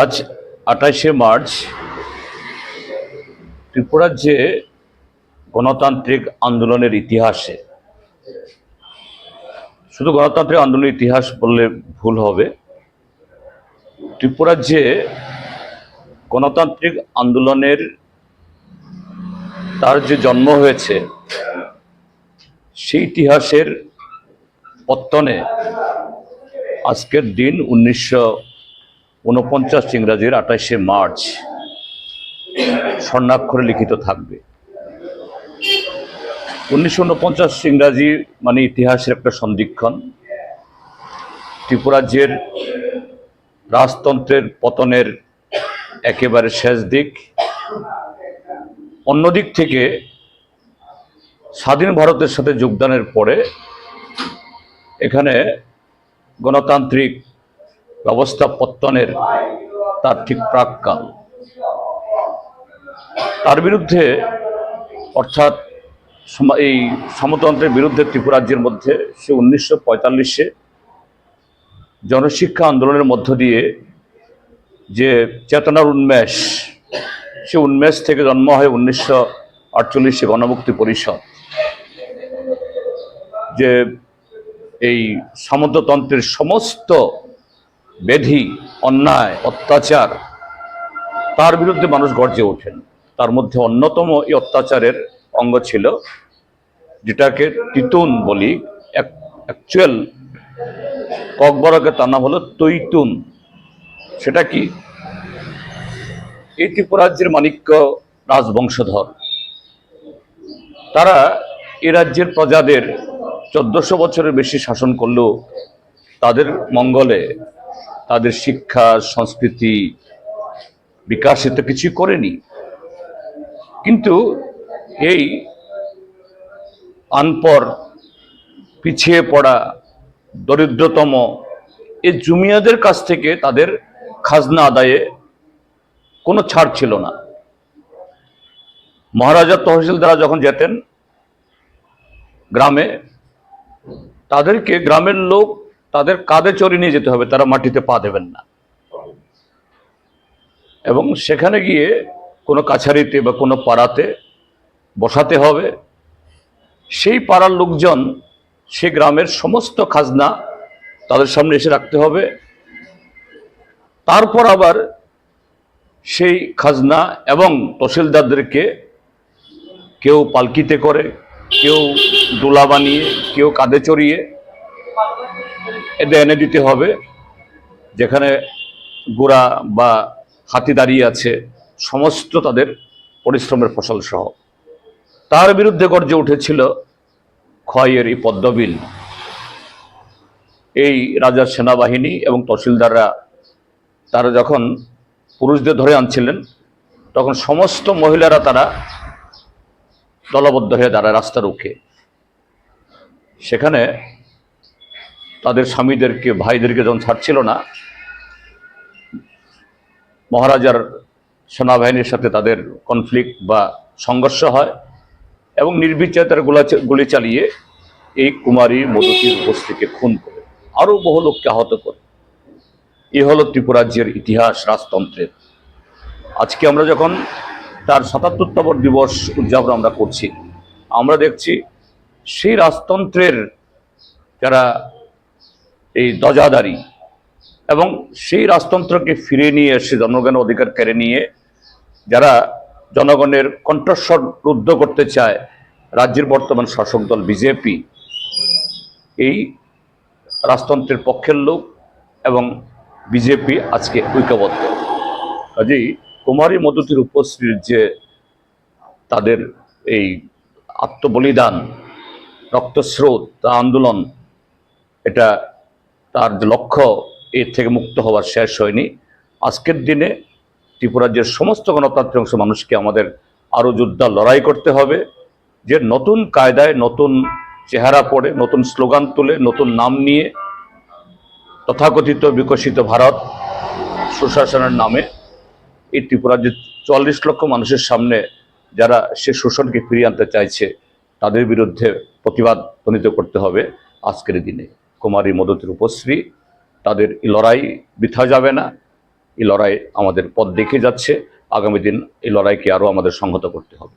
আজ আঠাশে মার্চ ত্রিপুরার যে গণতান্ত্রিক আন্দোলনের ইতিহাসে, শুধু গণতান্ত্রিক আন্দোলনের ইতিহাস বললে ভুল হবে ত্রিপুরার যে গণতান্ত্রিক আন্দোলনের তার যে জন্ম হয়েছে, সেই ইতিহাসের পত্তনে আজকের দিন উনিশশো উনপঞ্চাশ ইংরাজির আঠাশে মার্চ স্বর্ণাক্ষরে লিখিত থাকবে। উনিশশো উনপঞ্চাশ ইংরাজি মানে ইতিহাসের একটা সন্ধিক্ষণ। ত্রিপুরাজ্যের রাজতন্ত্রের পতনের একেবারে শেষ দিক। অন্যদিক থেকে স্বাধীন ভারতের সাথে যোগদানের পরে এখানে গণতান্ত্রিক ব্যবস্থা পত্তনের তার ঠিক প্রাককাল। তার বিরুদ্ধে, অর্থাৎ এই সমতন্ত্রের বিরুদ্ধে ত্রিপুরাজ্যের মধ্যে সে উনিশশো পঁয়তাল্লিশে জনশিক্ষা আন্দোলনের মধ্য দিয়ে যে চেতনার উন্মেষ, সে উন্মেষ থেকে জন্ম হয় উনিশশো আটচল্লিশে গণমুক্তি পরিষদ। যে এই সামন্ততন্ত্রের সমস্ত বেধি, অন্যায়, অত্যাচার, তার বিরুদ্ধে মানুষ গর্জে ওঠেন। তার মধ্যে অন্যতম এই অত্যাচারের অঙ্গ ছিল যেটাকে তিতুন বলি। অ্যাকচুয়াল ককবরকে তার নাম হলো তৈতুন। সেটা কি? এই ত্রিপুরাজ্যের মানিক্য রাজবংশধর। তারা এ রাজ্যের প্রজাদের চোদ্দশো বছরের বেশি শাসন করলেও তাদের মঙ্গলে তাদের শিক্ষা, সংস্কৃতি বিকাশে তো কিছুই করেনি। কিন্তু এই আনপর পিছিয়ে পড়া দরিদ্রতম এই জুমিয়াদের কাছ থেকে তাদের খাজনা আদায়ে কোনো ছাড় ছিল না। মহারাজা তহসিলদারা যখন যেতেন গ্রামে, তাদেরকে গ্রামের লোক তাদের কাঁধে চড়ে নিয়ে যেতে হবে, তারা মাটিতে পা দেবেন না। এবং সেখানে গিয়ে কোনো কাছারিতে বা কোনো পাড়াতে বসাতে হবে। সেই পাড়ার লোকজন, সে গ্রামের সমস্ত খাজনা তাদের সামনে এসে রাখতে হবে। তারপর আবার সেই খাজনা এবং তহসিলদারদেরকে কেউ পালকিতে করে, কেউ দোলা বানিয়ে, কেউ কাঁধে চড়িয়ে এদের এনে দিতে হবে, যেখানে গোড়া বা হাতি দাঁড়িয়ে আছে, সমস্ত তাদের পরিশ্রমের ফসল সহ। তার বিরুদ্ধে গর্জে উঠেছিল ক্ষয়ের এই পদ্মবিল। এই রাজার সেনাবাহিনী এবং তহসিলদাররা, তারা যখন পুরুষদের ধরে আনছিলেন, তখন সমস্ত মহিলারা তারা দলবদ্ধ হয়ে দাঁড়ায় রাস্তা রুখে। সেখানে তাদের স্বামীদেরকে, ভাইদেরকে যখন ছাড়ছিল না, মহারাজার সেনাবাহিনীর সাথে তাদের কনফ্লিক্ট বা সংঘর্ষ হয় এবং নির্বিচারে তারা গোলা চালিয়ে এই কুমারী মধুতির উপস্থিতিকে খুন করে আরও বহু লোককে আহত করে। এ হলো ত্রিপুরাজ্যের ইতিহাস রাজতন্ত্রের আজকে আমরা যখন তার সাতাত্তরতম দিবস উদযাপন আমরা করছি, আমরা দেখছি সেই রাজতন্ত্রের যারা এই দজাদারি এবং সেই রাজতন্ত্রকে ফিরিয়ে নিয়ে এসে জনগণের অধিকার কেড়ে নিয়ে যারা জনগণের কণ্ঠস্বর রুদ্ধ করতে চায়, রাজ্যের বর্তমান শাসক দল বিজেপি, এই রাজতন্ত্রের পক্ষের লোক এবং বিজেপি আজকে ঐক্যবদ্ধ। কাজেই কুমারী মধুতির উপশ্রীর যে তাদের এই আত্মবলিদান, রক্তস্রোত, আন্দোলন, এটা তার লক্ষ্য, এর থেকে মুক্ত হওয়ার শেষ হয়নি। আজকের দিনে ত্রিপুরাজ্যের সমস্ত গণতান্ত্রিক অংশ মানুষকে আমাদের আরও যোদ্ধা লড়াই করতে হবে। যে নতুন কায়দায় নতুন চেহারা পড়ে, নতুন স্লোগান তুলে, নতুন নাম নিয়ে তথাকথিত বিকশিত ভারত সুশাসনের নামে এই ত্রিপুরাজ্যের চল্লিশ লক্ষ মানুষের সামনে যারা সে শোষণকে ফিরিয়ে আনতে চাইছে, তাদের বিরুদ্ধে প্রতিবাদ ধ্বনিত করতে হবে আজকের দিনে। কুমারী মদত রূপশ্রী। তাদের এই লড়াই বৃথা যাবে না। এই লড়াই আমাদের পথ দেখে যাচ্ছে। আগামী দিন এই লড়াইকে আরও আমাদের সংহত করতে হবে।